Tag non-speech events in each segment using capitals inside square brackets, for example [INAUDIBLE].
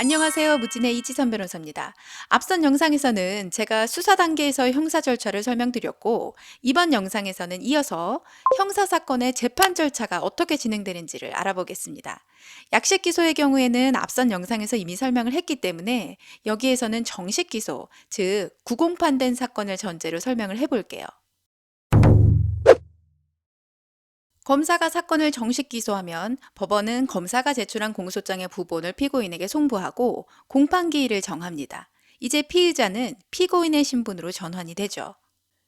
안녕하세요. 무진의 이지선 변호사입니다. 앞선 영상에서는 제가 수사 단계에서 형사 절차를 설명드렸고, 이번 영상에서는 이어서 형사 사건의 재판 절차가 어떻게 진행되는지를 알아보겠습니다. 약식 기소의 경우에는 앞선 영상에서 이미 설명을 했기 때문에 여기에서는 정식 기소, 즉 구공판된 사건을 전제로 설명을 해볼게요. 검사가 사건을 정식 기소하면 법원은 검사가 제출한 공소장의 부본을 피고인에게 송부하고 공판기일을 정합니다. 이제 피의자는 피고인의 신분으로 전환이 되죠.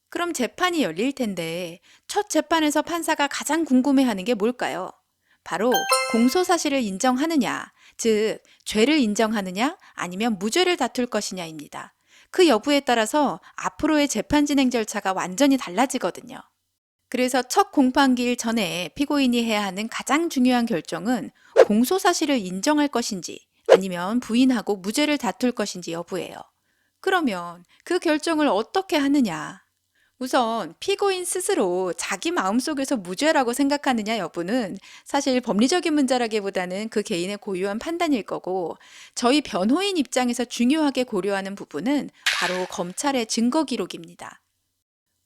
그럼 재판이 열릴 텐데 첫 재판에서 판사가 가장 궁금해하는 게 뭘까요? 바로 공소 사실을 인정하느냐, 즉 죄를 인정하느냐 아니면 무죄를 다툴 것이냐입니다. 그 여부에 따라서 앞으로의 재판 진행 절차가 완전히 달라지거든요. 그래서 첫 공판기일 전에 피고인이 해야 하는 가장 중요한 결정은 공소 사실을 인정할 것인지 아니면 부인하고 무죄를 다툴 것인지 여부예요. 그러면 그 결정을 어떻게 하느냐? 우선 피고인 스스로 자기 마음속에서 무죄라고 생각하느냐 여부는 사실 법리적인 문제라기보다는 그 개인의 고유한 판단일 거고 저희 변호인 입장에서 중요하게 고려하는 부분은 바로 검찰의 증거 기록입니다.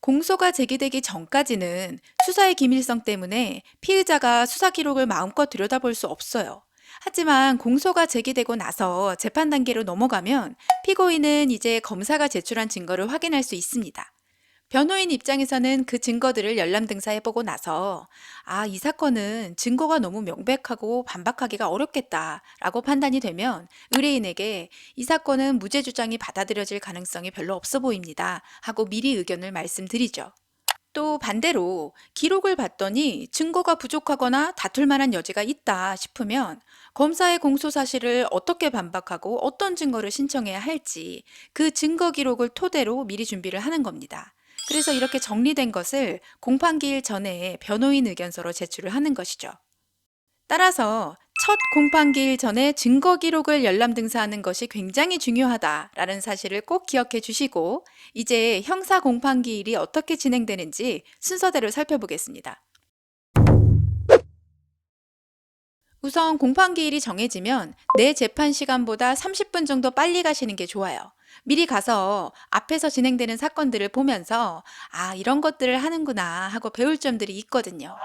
공소가 제기되기 전까지는 수사의 기밀성 때문에 피의자가 수사 기록을 마음껏 들여다볼 수 없어요. 하지만 공소가 제기되고 나서 재판 단계로 넘어가면 피고인은 이제 검사가 제출한 증거를 확인할 수 있습니다. 변호인 입장에서는 그 증거들을 열람등사해보고 나서 아, 이 사건은 증거가 너무 명백하고 반박하기가 어렵겠다라고 판단이 되면 의뢰인에게 이 사건은 무죄 주장이 받아들여질 가능성이 별로 없어 보입니다 하고 미리 의견을 말씀드리죠. 또 반대로 기록을 봤더니 증거가 부족하거나 다툴 만한 여지가 있다 싶으면 검사의 공소 사실을 어떻게 반박하고 어떤 증거를 신청해야 할지 그 증거 기록을 토대로 미리 준비를 하는 겁니다. 그래서 이렇게 정리된 것을 공판기일 전에 변호인 의견서로 제출을 하는 것이죠. 따라서 첫 공판기일 전에 증거 기록을 열람 등사하는 것이 굉장히 중요하다라는 사실을 꼭 기억해 주시고 이제 형사 공판기일이 어떻게 진행되는지 순서대로 살펴보겠습니다. 우선 공판기일이 정해지면 내 재판 시간보다 30분 정도 빨리 가시는 게 좋아요. 미리 가서 앞에서 진행되는 사건들을 보면서 아, 이런 것들을 하는구나 하고 배울 점들이 있거든요.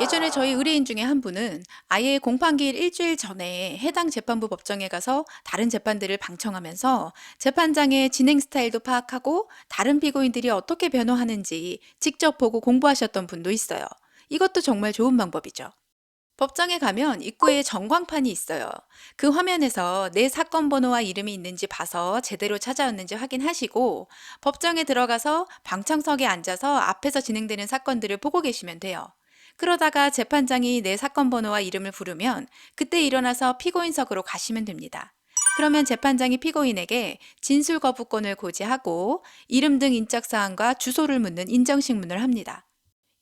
예전에 저희 의뢰인 중에 한 분은 아예 공판기일 일주일 전에 해당 재판부 법정에 가서 다른 재판들을 방청하면서 재판장의 진행 스타일도 파악하고 다른 피고인들이 어떻게 변호하는지 직접 보고 공부하셨던 분도 있어요. 이것도 정말 좋은 방법이죠. 법정에 가면 입구에 전광판이 있어요. 그 화면에서 내 사건 번호와 이름이 있는지 봐서 제대로 찾아왔는지 확인하시고 법정에 들어가서 방청석에 앉아서 앞에서 진행되는 사건들을 보고 계시면 돼요. 그러다가 재판장이 내 사건 번호와 이름을 부르면 그때 일어나서 피고인석으로 가시면 됩니다. 그러면 재판장이 피고인에게 진술 거부권을 고지하고 이름 등 인적 사항과 주소를 묻는 인정식문을 합니다.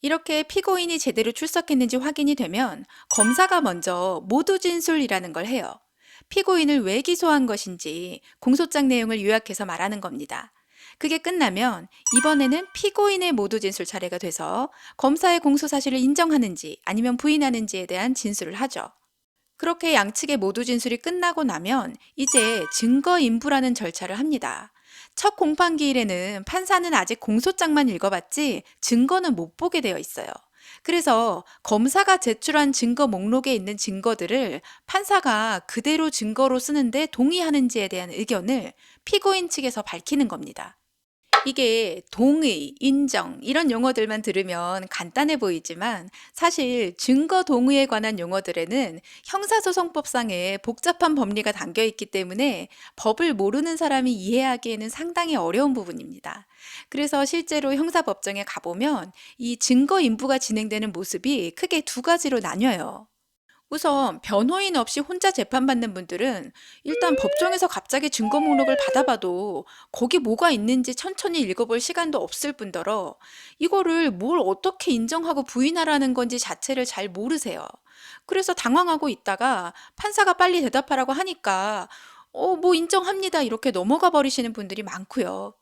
이렇게 피고인이 제대로 출석했는지 확인이 되면 검사가 먼저 모두 진술이라는 걸 해요. 피고인을 왜 기소한 것인지 공소장 내용을 요약해서 말하는 겁니다. 그게 끝나면 이번에는 피고인의 모두 진술 차례가 돼서 검사의 공소 사실을 인정하는지 아니면 부인하는지에 대한 진술을 하죠. 그렇게 양측의 모두 진술이 끝나고 나면 이제 증거 인부라는 절차를 합니다. 첫 공판기일에는 판사는 아직 공소장만 읽어봤지 증거는 못 보게 되어 있어요. 그래서 검사가 제출한 증거 목록에 있는 증거들을 판사가 그대로 증거로 쓰는데 동의하는지에 대한 의견을 피고인 측에서 밝히는 겁니다. 이게 동의, 인정 이런 용어들만 들으면 간단해 보이지만 사실 증거 동의에 관한 용어들에는 형사소송법상에 복잡한 법리가 담겨 있기 때문에 법을 모르는 사람이 이해하기에는 상당히 어려운 부분입니다. 그래서 실제로 형사법정에 가보면 이 증거 인부가 진행되는 모습이 크게 두 가지로 나뉘어요. 우선 변호인 없이 혼자 재판받는 분들은 일단 법정에서 갑자기 증거 목록을 받아봐도 거기 뭐가 있는지 천천히 읽어볼 시간도 없을 뿐더러 이거를 뭘 어떻게 인정하고 부인하라는 건지 자체를 잘 모르세요. 그래서 당황하고 있다가 판사가 빨리 대답하라고 하니까 어, 뭐 인정합니다. 이렇게 넘어가 버리시는 분들이 많고요.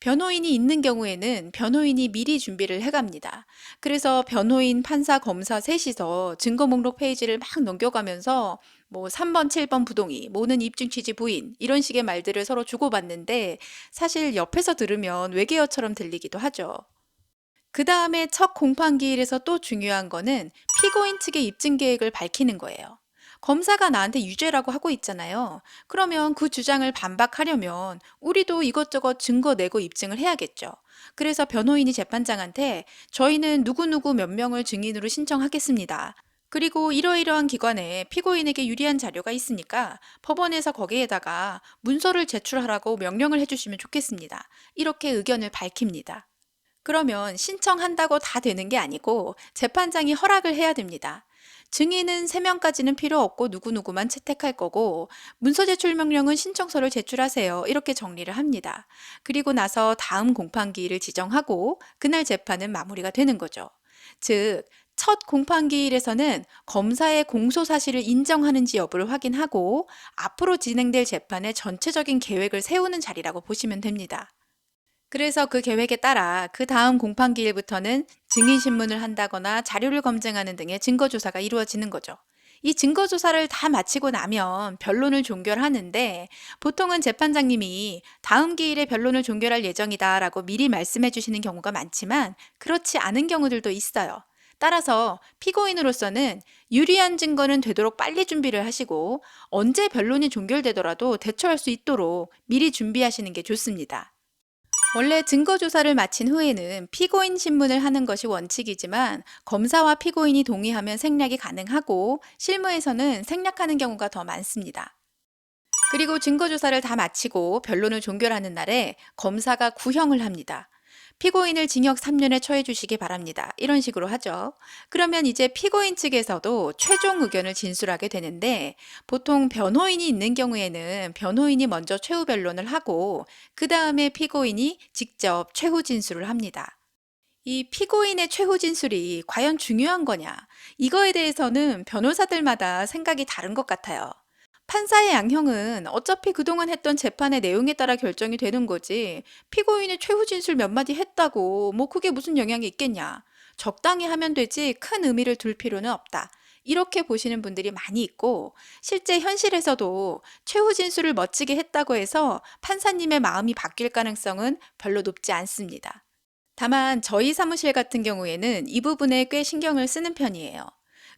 변호인이 있는 경우에는 변호인이 미리 준비를 해갑니다. 그래서 변호인, 판사, 검사 셋이서 증거 목록 페이지를 막 넘겨가면서 뭐 3번, 7번 부동의, 모는 입증 취지 부인 이런 식의 말들을 서로 주고받는데 사실 옆에서 들으면 외계어처럼 들리기도 하죠. 그 다음에 첫 공판 기일에서 또 중요한 거는 피고인 측의 입증 계획을 밝히는 거예요. 검사가 나한테 유죄라고 하고 있잖아요. 그러면 그 주장을 반박하려면 우리도 이것저것 증거 내고 입증을 해야겠죠. 그래서 변호인이 재판장한테 저희는 누구누구 몇 명을 증인으로 신청하겠습니다. 그리고 이러이러한 기관에 피고인에게 유리한 자료가 있으니까 법원에서 거기에다가 문서를 제출하라고 명령을 해주시면 좋겠습니다. 이렇게 의견을 밝힙니다. 그러면 신청한다고 다 되는 게 아니고 재판장이 허락을 해야 됩니다. 증인은 3명까지는 필요 없고 누구누구만 채택할 거고 문서 제출 명령은 신청서를 제출하세요. 이렇게 정리를 합니다. 그리고 나서 다음 공판기일을 지정하고 그날 재판은 마무리가 되는 거죠. 즉, 첫 공판기일에서는 검사의 공소 사실을 인정하는지 여부를 확인하고 앞으로 진행될 재판의 전체적인 계획을 세우는 자리라고 보시면 됩니다. 그래서 그 계획에 따라 그 다음 공판기일부터는 증인신문을 한다거나 자료를 검증하는 등의 증거조사가 이루어지는 거죠. 이 증거조사를 다 마치고 나면 변론을 종결하는데 보통은 재판장님이 다음 기일에 변론을 종결할 예정이다 라고 미리 말씀해 주시는 경우가 많지만 그렇지 않은 경우들도 있어요. 따라서 피고인으로서는 유리한 증거는 되도록 빨리 준비를 하시고 언제 변론이 종결되더라도 대처할 수 있도록 미리 준비하시는 게 좋습니다. 원래 증거조사를 마친 후에는 피고인 신문을 하는 것이 원칙이지만 검사와 피고인이 동의하면 생략이 가능하고 실무에서는 생략하는 경우가 더 많습니다. 그리고 증거조사를 다 마치고 변론을 종결하는 날에 검사가 구형을 합니다. 피고인을 징역 3년에 처해 주시기 바랍니다. 이런 식으로 하죠. 그러면 이제 피고인 측에서도 최종 의견을 진술하게 되는데 보통 변호인이 있는 경우에는 변호인이 먼저 최후 변론을 하고 그 다음에 피고인이 직접 최후 진술을 합니다. 이 피고인의 최후 진술이 과연 중요한 거냐? 이거에 대해서는 변호사들마다 생각이 다른 것 같아요. 판사의 양형은 어차피 그동안 했던 재판의 내용에 따라 결정이 되는 거지. 피고인이 최후 진술 몇 마디 했다고 뭐 그게 무슨 영향이 있겠냐. 적당히 하면 되지 큰 의미를 둘 필요는 없다. 이렇게 보시는 분들이 많이 있고 실제 현실에서도 최후 진술을 멋지게 했다고 해서 판사님의 마음이 바뀔 가능성은 별로 높지 않습니다. 다만 저희 사무실 같은 경우에는 이 부분에 꽤 신경을 쓰는 편이에요.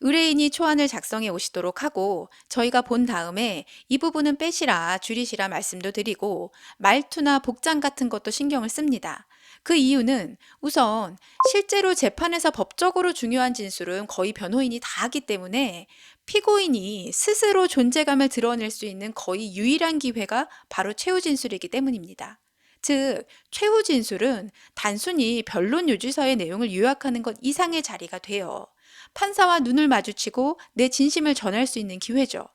의뢰인이 초안을 작성해 오시도록 하고 저희가 본 다음에 이 부분은 빼시라, 줄이시라 말씀도 드리고 말투나 복장 같은 것도 신경을 씁니다. 그 이유는 우선 실제로 재판에서 법적으로 중요한 진술은 거의 변호인이 다 하기 때문에 피고인이 스스로 존재감을 드러낼 수 있는 거의 유일한 기회가 바로 최후 진술이기 때문입니다. 즉, 최후 진술은 단순히 변론 유지서의 내용을 요약하는 것 이상의 자리가 돼요. 판사와 눈을 마주치고 내 진심을 전할 수 있는 기회죠.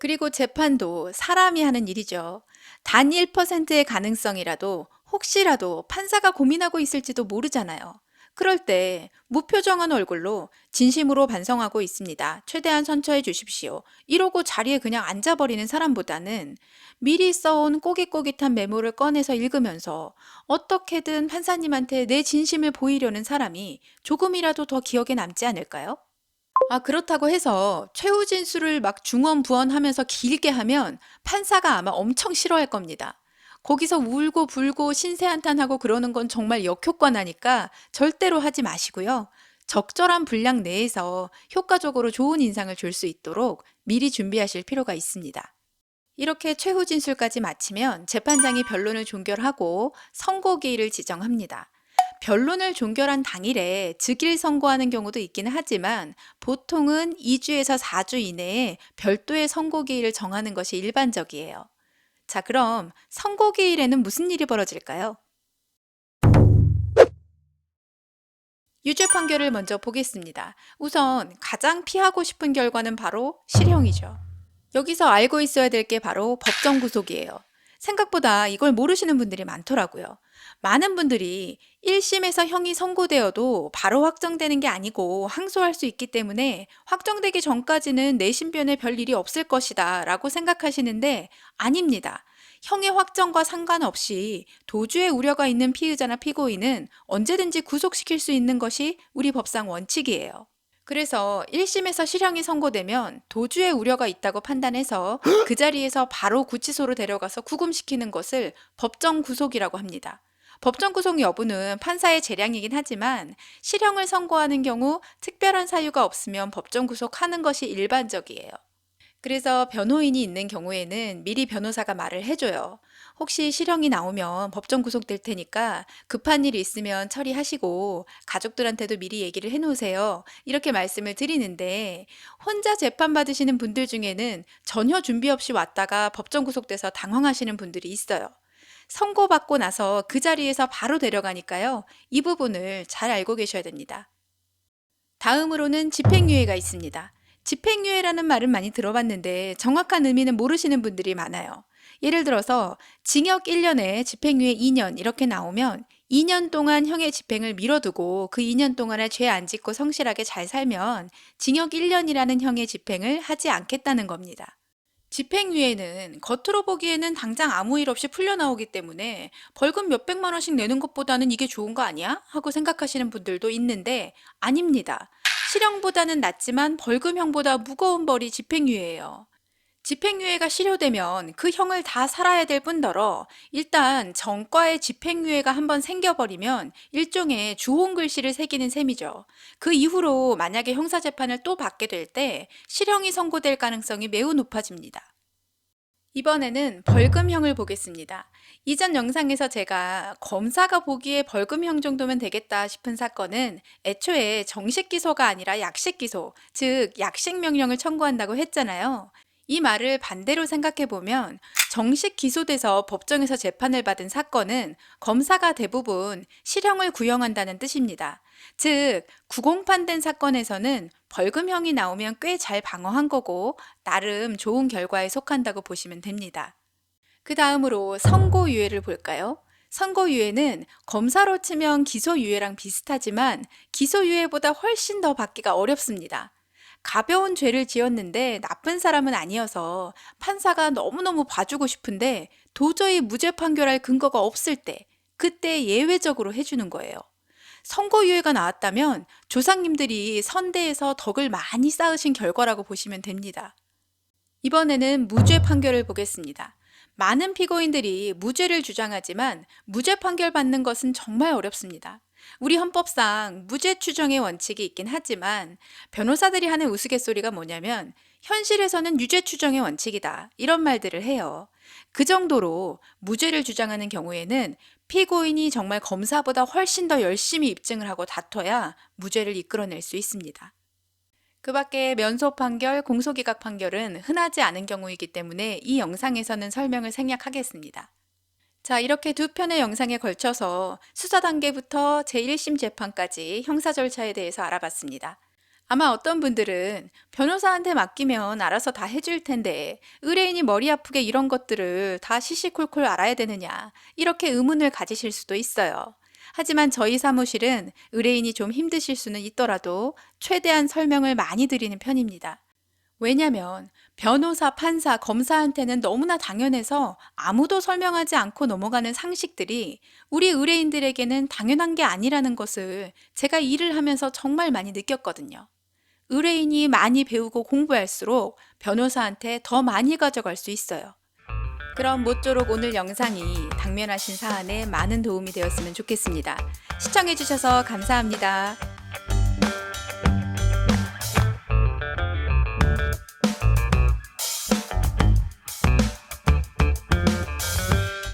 그리고 재판도 사람이 하는 일이죠. 단 1%의 가능성이라도 혹시라도 판사가 고민하고 있을지도 모르잖아요. 그럴 때 무표정한 얼굴로 진심으로 반성하고 있습니다. 최대한 선처해 주십시오. 이러고 자리에 그냥 앉아버리는 사람보다는 미리 써온 꼬깃꼬깃한 메모를 꺼내서 읽으면서 어떻게든 판사님한테 내 진심을 보이려는 사람이 조금이라도 더 기억에 남지 않을까요? 아, 그렇다고 해서 최후 진술을 막 중언부언하면서 길게 하면 판사가 아마 엄청 싫어할 겁니다. 거기서 울고 불고 신세한탄하고 그러는 건 정말 역효과 나니까 절대로 하지 마시고요. 적절한 분량 내에서 효과적으로 좋은 인상을 줄 수 있도록 미리 준비하실 필요가 있습니다. 이렇게 최후 진술까지 마치면 재판장이 변론을 종결하고 선고기일을 지정합니다. 변론을 종결한 당일에 즉일 선고하는 경우도 있기는 하지만 보통은 2주에서 4주 이내에 별도의 선고기일을 정하는 것이 일반적이에요. 자, 그럼 선고기일에는 무슨 일이 벌어질까요? 유죄 판결을 먼저 보겠습니다. 우선 가장 피하고 싶은 결과는 바로 실형이죠. 여기서 알고 있어야 될 게 바로 법정 구속이에요. 생각보다 이걸 모르시는 분들이 많더라고요. 많은 분들이 1심에서 형이 선고되어도 바로 확정되는 게 아니고 항소할 수 있기 때문에 확정되기 전까지는 내 신변에 별 일이 없을 것이다 라고 생각하시는데 아닙니다. 형의 확정과 상관없이 도주의 우려가 있는 피의자나 피고인은 언제든지 구속시킬 수 있는 것이 우리 법상 원칙이에요. 그래서 1심에서 실형이 선고되면 도주의 우려가 있다고 판단해서 [GASPS] 그 자리에서 바로 구치소로 데려가서 구금시키는 것을 법정 구속이라고 합니다. 법정 구속 여부는 판사의 재량이긴 하지만 실형을 선고하는 경우 특별한 사유가 없으면 법정 구속하는 것이 일반적이에요. 그래서 변호인이 있는 경우에는 미리 변호사가 말을 해줘요. 혹시 실형이 나오면 법정 구속될 테니까 급한 일이 있으면 처리하시고 가족들한테도 미리 얘기를 해놓으세요. 이렇게 말씀을 드리는데 혼자 재판 받으시는 분들 중에는 전혀 준비 없이 왔다가 법정 구속돼서 당황하시는 분들이 있어요. 선고받고 나서 그 자리에서 바로 데려가니까요. 이 부분을 잘 알고 계셔야 됩니다. 다음으로는 집행유예가 있습니다. 집행유예라는 말은 많이 들어봤는데 정확한 의미는 모르시는 분들이 많아요. 예를 들어서 징역 1년에 집행유예 2년 이렇게 나오면 2년 동안 형의 집행을 미뤄두고 그 2년 동안에 죄 안 짓고 성실하게 잘 살면 징역 1년이라는 형의 집행을 하지 않겠다는 겁니다. 집행유예는 겉으로 보기에는 당장 아무 일 없이 풀려나오기 때문에 벌금 몇백만 원씩 내는 것보다는 이게 좋은 거 아니야? 하고 생각하시는 분들도 있는데 아닙니다. 실형보다는 낫지만 벌금형보다 무거운 벌이 집행유예예요. 집행유예가 실효되면 그 형을 다 살아야 될 뿐더러 일단 전과에 집행유예가 한번 생겨버리면 일종의 주홍 글씨를 새기는 셈이죠. 그 이후로 만약에 형사재판을 또 받게 될 때 실형이 선고될 가능성이 매우 높아집니다. 이번에는 벌금형을 보겠습니다. 이전 영상에서 제가 검사가 보기에 벌금형 정도면 되겠다 싶은 사건은 애초에 정식 기소가 아니라 약식 기소, 즉 약식 명령을 청구한다고 했잖아요. 이 말을 반대로 생각해 보면 정식 기소돼서 법정에서 재판을 받은 사건은 검사가 대부분 실형을 구형한다는 뜻입니다. 즉, 구공판된 사건에서는 벌금형이 나오면 꽤 잘 방어한 거고 나름 좋은 결과에 속한다고 보시면 됩니다. 그 다음으로 선고유예를 볼까요? 선고유예는 검사로 치면 기소유예랑 비슷하지만 기소유예보다 훨씬 더 받기가 어렵습니다. 가벼운 죄를 지었는데 나쁜 사람은 아니어서 판사가 너무너무 봐주고 싶은데 도저히 무죄 판결할 근거가 없을 때 그때 예외적으로 해주는 거예요. 선고유예가 나왔다면 조상님들이 선대에서 덕을 많이 쌓으신 결과라고 보시면 됩니다. 이번에는 무죄 판결을 보겠습니다. 많은 피고인들이 무죄를 주장하지만 무죄 판결 받는 것은 정말 어렵습니다. 우리 헌법상 무죄 추정의 원칙이 있긴 하지만 변호사들이 하는 우스갯소리가 뭐냐면 현실에서는 유죄 추정의 원칙이다. 이런 말들을 해요. 그 정도로 무죄를 주장하는 경우에는 피고인이 정말 검사보다 훨씬 더 열심히 입증을 하고 다퉈야 무죄를 이끌어낼 수 있습니다. 그 밖에 면소 판결, 공소기각 판결은 흔하지 않은 경우이기 때문에 이 영상에서는 설명을 생략하겠습니다. 자, 이렇게 두 편의 영상에 걸쳐서 수사 단계부터 제1심 재판까지 형사 절차에 대해서 알아봤습니다. 아마 어떤 분들은 변호사한테 맡기면 알아서 다 해줄 텐데 의뢰인이 머리 아프게 이런 것들을 다 시시콜콜 알아야 되느냐 이렇게 의문을 가지실 수도 있어요. 하지만 저희 사무실은 의뢰인이 좀 힘드실 수는 있더라도 최대한 설명을 많이 드리는 편입니다. 왜냐면 변호사, 판사, 검사한테는 너무나 당연해서 아무도 설명하지 않고 넘어가는 상식들이 우리 의뢰인들에게는 당연한 게 아니라는 것을 제가 일을 하면서 정말 많이 느꼈거든요. 의뢰인이 많이 배우고 공부할수록 변호사한테 더 많이 가져갈 수 있어요. 그럼 모쪼록 오늘 영상이 당면하신 사안에 많은 도움이 되었으면 좋겠습니다. 시청해주셔서 감사합니다.